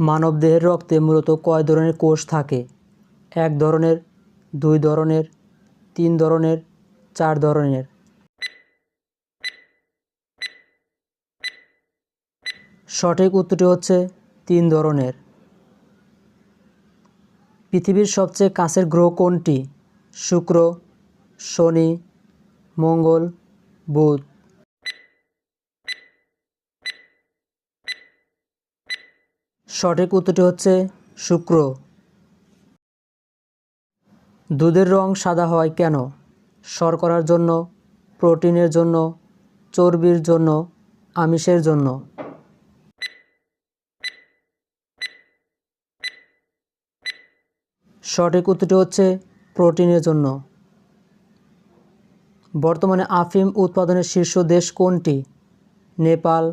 মানবদেহের রক্তে মূলত কয় ধরনের কোষ থাকে? এক ধরনের, দুই ধরনের, তিন ধরনের, চার ধরনের। সঠিক উত্তরটি হচ্ছে তিন ধরনের। পৃথিবীর সবচেয়ে কাছের গ্রহ কোনটি? শুক্র, শনি, মঙ্গল, বুধ। সঠিক উত্তরটি হচ্ছে শুক্র। দুধের রং সাদা হয় কেন? শর্করার জন্য, প্রোটিনের জন্য, চর্বির জন্য, আমিষের জন্য। সঠিক উত্তরটি হচ্ছে প্রোটিনের জন্য। বর্তমানে আফিম উৎপাদনের শীর্ষ দেশ কোনটি? Nepal,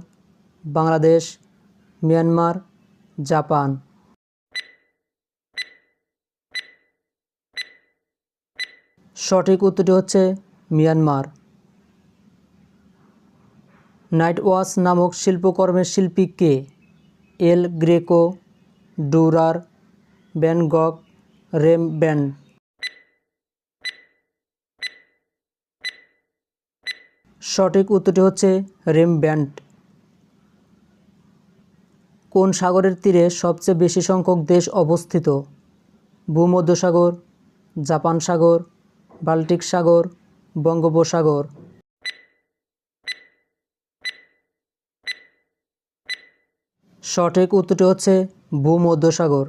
Bangladesh, Myanmar Japan. সঠিক উত্তরটি হচ্ছে মিয়ানমার। নাইট ওয়াচ নামক শিল্পকর্মের শিল্পী কে? এল গ্রেকো, ডুরার ব্যানগক রেম ব্যান্ড সঠিক উত্তরটি হচ্ছে রেম ব্যান্ড কোন সাগরের তীরে সবচেয়ে বেশি সংখ্যক দেশ অবস্থিত? ভূমধ্যসাগর, জাপান সাগর, বাল্টিক সাগর, বঙ্গোপসাগর। সঠিক উত্তরটি হচ্ছে ভূমধ্যসাগর।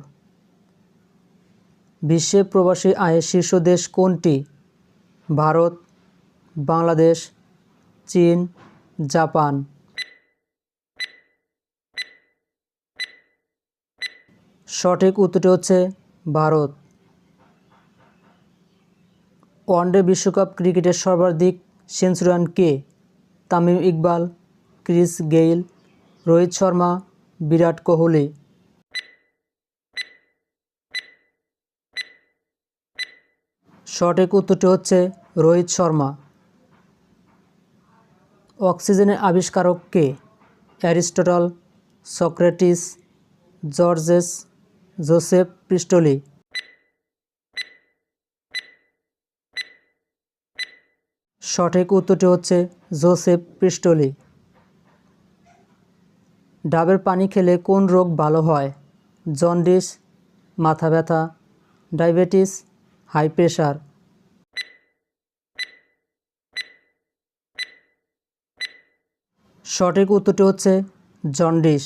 বিশ্বে প্রবাসী আয়ের শীর্ষ দেশ কোনটি? ভারত, বাংলাদেশ, চীন, জাপান। সঠিক উত্তরটি হচ্ছে ভারত। ওয়ানডে বিশ্বকাপ ক্রিকেটের সর্বাধিক সেঞ্চুরিয়ান কে? Tamim Iqbal, Chris Gayle, Rohit Sharma, Virat Kohli. সঠিক উত্তরটি হচ্ছে রোহিত শর্মা। অক্সিজেনের আবিষ্কারক কে? Aristotle, Socrates, Georges Joseph Priestley সঠিক উত্তরটি হচ্ছে জোসেফ প্রিস্টলি ডাবের পানি খেলে কোন রোগ ভালো হয়? জন্ডিস, মাথা ব্যথা, ডায়াবেটিস, হাই প্রেশার সঠিক উত্তরটি হচ্ছে জন্ডিস।